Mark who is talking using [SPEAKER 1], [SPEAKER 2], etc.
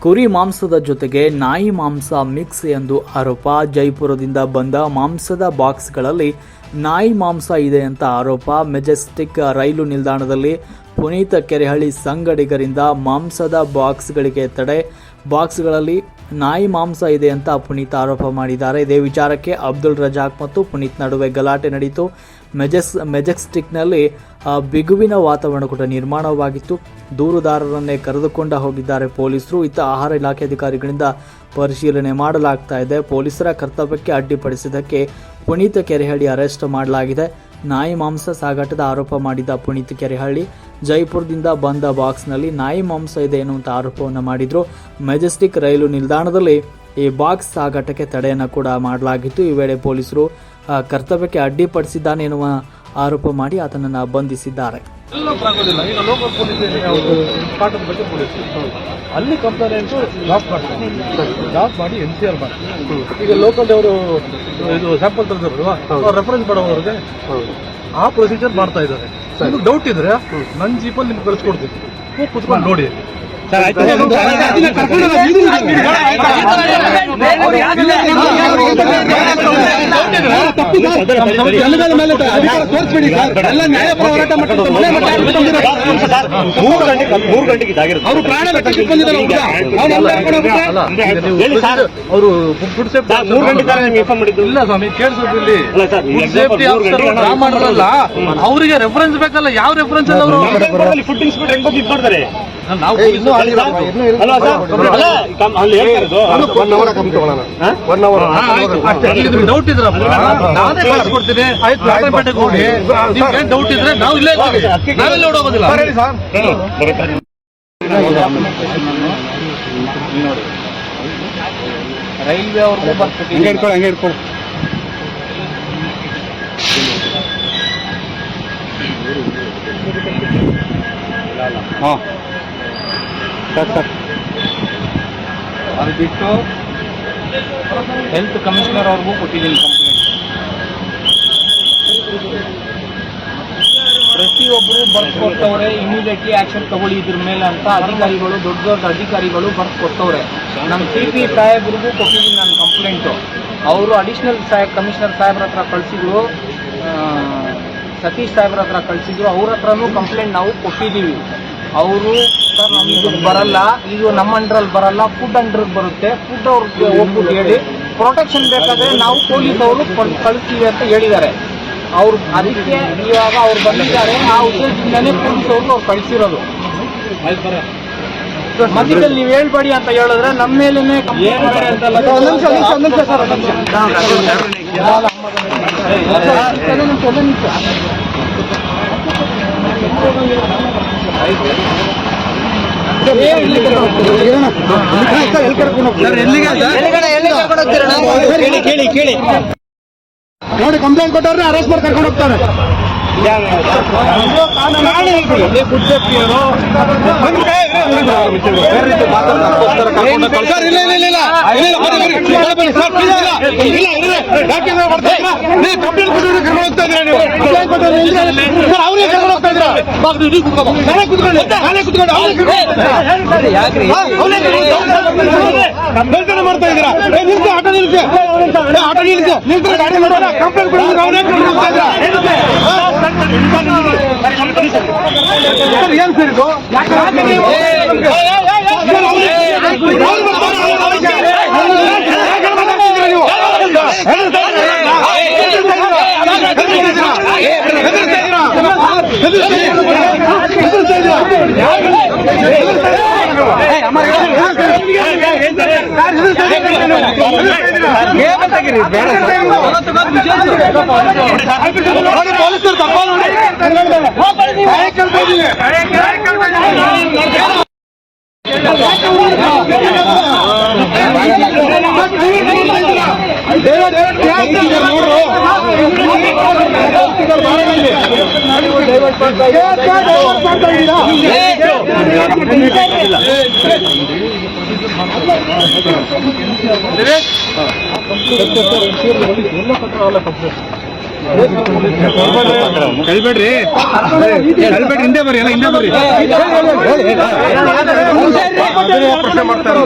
[SPEAKER 1] ಕುರಿ ಮಾಂಸದ ಜೊತೆಗೆ ನಾಯಿ ಮಾಂಸ ಮಿಕ್ಸ್ ಎಂದು ಆರೋಪ ಜೈಪುರದಿಂದ ಬಂದ ಮಾಂಸದ ಬಾಕ್ಸ್ಗಳಲ್ಲಿ ನಾಯಿ ಮಾಂಸ ಇದೆ ಅಂತ ಆರೋಪ ಮೆಜೆಸ್ಟಿಕ್ ರೈಲು ನಿಲ್ದಾಣದಲ್ಲಿ ಪುನೀತ ಕೆರೆಹಳ್ಳಿ ಸಂಗಡಿಗರಿಂದ ಮಾಂಸದ ಬಾಕ್ಸ್ಗಳಿಗೆ ತಡೆ ಬಾಕ್ಸ್ಗಳಲ್ಲಿ ನಾಯಿ ಮಾಂಸ ಇದೆ ಅಂತ ಪುನೀತ್ ಆರೋಪ ಮಾಡಿದ್ದಾರೆ. ಇದೇ ವಿಚಾರಕ್ಕೆ ಅಬ್ದುಲ್ ರಜಾಕ್ ಮತ್ತು ಪುನೀತ್ ನಡುವೆ ಗಲಾಟೆ ನಡೆಯಿತು ಮೆಜೆಸ್ ಮೆಜೆಸ್ಟಿಕ್ನಲ್ಲಿ ಬಿಗುವಿನ ವಾತಾವರಣ ಕೂಡ ನಿರ್ಮಾಣವಾಗಿತ್ತು. ದೂರುದಾರರನ್ನೇ ಕರೆದುಕೊಂಡ ಹೋಗಿದ್ದಾರೆ ಪೊಲೀಸರು. ಇತ್ತ ಆಹಾರ ಇಲಾಖೆ ಅಧಿಕಾರಿಗಳಿಂದ ಪರಿಶೀಲನೆ ಮಾಡಲಾಗ್ತಾ ಇದೆ. ಪೊಲೀಸರ ಕರ್ತವ್ಯಕ್ಕೆ ಅಡ್ಡಿಪಡಿಸಿದ್ದಕ್ಕೆ ಪುನೀತ್ ಕೆರೆಹಳ್ಳಿ ಅರೆಸ್ಟ್ ಮಾಡಲಾಗಿದೆ. ನಾಯಿ ಮಾಂಸ ಸಾಗಾಟದ ಆರೋಪ ಮಾಡಿದ ಪುನೀತ್ ಕೆರೆಹಳ್ಳಿ ಜೈಪುರದಿಂದ ಬಂದ ಬಾಕ್ಸ್ನಲ್ಲಿ ನಾಯಿ ಮಾಂಸ ಇದೆ ಎನ್ನುವಂಥ ಆರೋಪವನ್ನು ಮಾಡಿದ್ರು. ಮೆಜೆಸ್ಟಿಕ್ ರೈಲು ನಿಲ್ದಾಣದಲ್ಲಿ ಈ ಬಾಕ್ಸ್ ಸಾಗಾಟಕ್ಕೆ ತಡೆಯನ್ನು ಕೂಡ ಮಾಡಲಾಗಿತ್ತು. ಈ ವೇಳೆ ಪೊಲೀಸರು ಕರ್ತವ್ಯಕ್ಕೆ ಅಡ್ಡಿಪಡಿಸಿದ್ದಾನೆ ಎನ್ನುವ ಆರೋಪ ಮಾಡಿ ಆತನನ್ನು ಬಂಧಿಸಿದ್ದಾರೆ.
[SPEAKER 2] ಆಗೋದಿಲ್ಲ ಈಗ ಲೋಕಲ್ ಪೊಲೀಸ್ ಯಾವುದು ಪಾಠದ ಬಗ್ಗೆ ಪೊಲೀಸ್ ಅಲ್ಲಿ ಕಂಪ್ಲೇಂಟು ಡ್ರಾಪ್ ಮಾಡ್ತಾರೆ ಡ್ರಾಪ್ ಮಾಡಿ ಎನ್ ಸಿ ಆರ್ ಮಾಡ್ತಾರೆ ಈಗ ಲೋಕಲ್ ಅವರು ಇದು ಸ್ಯಾಂಪಲ್ ತಂದಿರಲ್ವಾ ಅವ್ರು ರೆಫರೆನ್ಸ್ ಮಾಡೋವ್ರಿಗೆ ಆ ಪ್ರೊಸೀಜರ್ ಮಾಡ್ತಾ ಇದ್ದಾರೆ ನಿಮ್ಗೆ ಡೌಟ್ ಇದ್ರೆ ನನ್ನ ಜೀಪಲ್ಲಿ ನಿಮ್ಗೆ ಕಳಿಸ್ಕೊಡ್ತೀನಿ ಹೋಗಿ ಕುತ್ಕೊಂಡು ನೋಡಿ
[SPEAKER 3] ಮೂರು ಗಂಟೆಗೆ ಮೂರು ಗಂಟೆಗೆ ಇದಾಗಿರುತ್ತೆ
[SPEAKER 4] ಅವರು ಪ್ರಾಣ ಲೆಕ್ಕಕ್ಕೆ ಬಂದಿದ್ದಾರೆ ಹುಡುಗ ಅವ್ನು ಅಲ್ಲಿ ಕರ್ಕೊಂಡು ಹೋಗ್ಬಿಟ್ಟು
[SPEAKER 2] ಅಲ್ಲ ಈಗ ನೀವು
[SPEAKER 3] ಹೇಳಿ ಸರ್.
[SPEAKER 2] ಅವರು ಫುಡ್ ಸೇಫ್ಟಿ
[SPEAKER 3] ಸರ್, ಮೂರು ಗಂಟೆ ತಾನೇ ನಿಮ್ಗೆ ಇನ್ಫಾರ್ಮ್ ಮಾಡಿದ್ದು
[SPEAKER 2] ಇಲ್ಲ ಸ್ವಾಮಿ ಕೇಳಿಸೋದು ಇಲ್ಲಿ
[SPEAKER 3] ಅಲ್ಲ ಸರ್, ಈ
[SPEAKER 2] ಫುಡ್ ಸೇಫ್ಟಿ ಆಫೀಸರ್ ಡ್ರಾ ಅವರಿಗೆ ರೆಫರೆನ್ಸ್ ಬೇಕಲ್ಲ ಯಾವ ರೆಫರೆನ್ಸ್ ಅಲ್ಲ ಅವರು
[SPEAKER 3] ಫುಡ್ ಇನ್ಸ್ಪೆಕ್ಟರ್ ಹೆಂಗ್ ಬಂದು ಇಟ್ಕೊಡ್ತಾರೆ
[SPEAKER 2] ನಾವು
[SPEAKER 3] ಅಲ್ಲ ಸರ್ ಅಲ್ಲ
[SPEAKER 4] ಒನ್ ಅವರ್ ಕಮ್ಮಿ ತಗೊಳ್ಳೋಣ? ಒನ್ ಅವರ್
[SPEAKER 2] ಡೌಟ್ ಇದ್ರಪ್ಪ ನಾನೇ ಕಳ್ಸಿಕೊಡ್ತೀನಿ ರಾಜಪೇಟೆಗೆ ಹೋಗಿ ನಿಮ್ಗೆ ಡೌಟ್ ಇದ್ರೆ ನಾವು ಇಲ್ಲೇ ಇರ್ತೀವಿ ನಾವೆಲ್ಲ ಓಡೋಗೋದಿಲ್ಲ
[SPEAKER 3] ಹೇಳು, ಬರುತ್ತೆ.
[SPEAKER 2] ರೈಲ್ವೆ ಅವ್ರಿಗೂ
[SPEAKER 4] ಹಂಗೆ ಇಟ್ಕೊಳ್ಳಿ ಹಂಗೆ ಇಟ್ಕೊಳ್ಳಿ ಹಾಂ ಸರ್ ಸರ್
[SPEAKER 2] ಅದು ಬಿಟ್ಟು ಹೆಲ್ತ್ ಕಮಿಷನರ್ ಅವ್ರಿಗೂ ಕೊಟ್ಟಿದ್ದೀನಿ ಕಂಪ್ಲೇಂಟ್ ಪ್ರತಿಯೊಬ್ಬರು ಬರ್ಕೊಡ್ತವ್ರೆ ಇಮಿಡಿಯೇಟ್ಲಿ ಆಕ್ಷನ್ ತಗೊಳ್ಳಿ ಇದ್ರ ಮೇಲೆ ಅಂತ ಅಧಿಕಾರಿಗಳು ದೊಡ್ಡ ದೊಡ್ಡ ಅಧಿಕಾರಿಗಳು ಬರ್ಕೊಡ್ತವ್ರೆ ನಮ್ಮ ಸಿ ಪಿ ಸಾಹೇಬ್ರಿಗೂ ಕೊಟ್ಟಿದ್ದೀನಿ ನಾನು ಕಂಪ್ಲೇಂಟು ಅವರು ಅಡಿಷನಲ್ ಸಾಹೇಬ್ ಕಮಿಷನರ್ ಸಾಹೇಬ್ರ ಹತ್ರ ಕಳಿಸಿದ್ರು ಸತೀಶ್ ಸಾಹೇಬ್ರ ಹತ್ರ ಕಳಿಸಿದ್ರು, ಅವ್ರ ಹತ್ರನೂ ಕಂಪ್ಲೇಂಟ್ ನಾವು ಕೊಟ್ಟಿದ್ದೀವಿ. ಅವರು ಸರ್ ನಮಗೆ ಇದು ಬರಲ್ಲ ಇದು ನಮ್ಮ ಅಂಡ್ರಲ್ಲಿ ಬರಲ್ಲ ಫುಡ್ ಅಂಡ್ರಿಗೆ ಬರುತ್ತೆ ಫುಡ್ ಅವ್ರಿಗೆ ಹೋಗ್ಬಿಟ್ಟು ಹೇಳಿ ಪ್ರೊಟೆಕ್ಷನ್ ಬೇಕಾದ್ರೆ ನಾವು ಪೊಲೀಸ್ ಅವರು ಕಳಿಸ್ತೀವಿ ಅಂತ ಹೇಳಿದ್ದಾರೆ ಅವ್ರು ಅದಕ್ಕೆ ಇವಾಗ ಅವ್ರು ಬಂದಿದ್ದಾರೆ ಆ ಉದ್ದೇಶದಿಂದನೇ ಪೊಲೀಸ್ ಅವರು ಅವ್ರು ಕಳಿಸಿರೋದು ಮಧ್ಯದಲ್ಲಿ ನೀವು ಹೇಳ್ಬೇಡಿ ಅಂತ ಹೇಳಿದ್ರೆ ನಮ್ಮ
[SPEAKER 4] ಮೇಲೆ ನಿಮಿಷ ನೋಡಿ ಕಂಪ್ಲೇಂಟ್ ಕೊಟ್ಟವ್ರೆ ಅರೆಸ್ಟ್ ಮಾಡಿ ಕರ್ಕೊಂಡು ಹೋಗ್ತಾರೆ. ಗಲಾಟೆ ಮಾಡ್ತಾ ಇದ್ದೀರಾ ನಿಲ್ಸಿ ಆಟೋ ನಿಲ್ಸಿ ಆಟೋ ನಿಲ್ಸಿ ನಿಲ್ಸಿ ಗಾಡಿ ಮಾಡೋಣ ಕಂಪ್ಲೇಂಟ್ ಕೊಟ್ಟಿದ್ರೆ ಅವನೇ ಹಾ? ಸರ್ ಏನ್ ಸರ್ ಇದು ಯಾಕೆ ನೀವು ಪೊಲೀಸರು ತಪ್ಪ ಡೈವರ್ಟ್ ಮಾಡ್ತಾ ಇಲ್ಲ ಕೈಬೇಡ್ರಿ. ಕೈಬೇಡ್ರಿ ಹಿಂದೆ ಬರ್ರಿ ಎಲ್ಲ ಹಿಂದೆ ಬರ್ರಿ ಪ್ರಶ್ನೆ ಮಾಡ್ತಾರೆ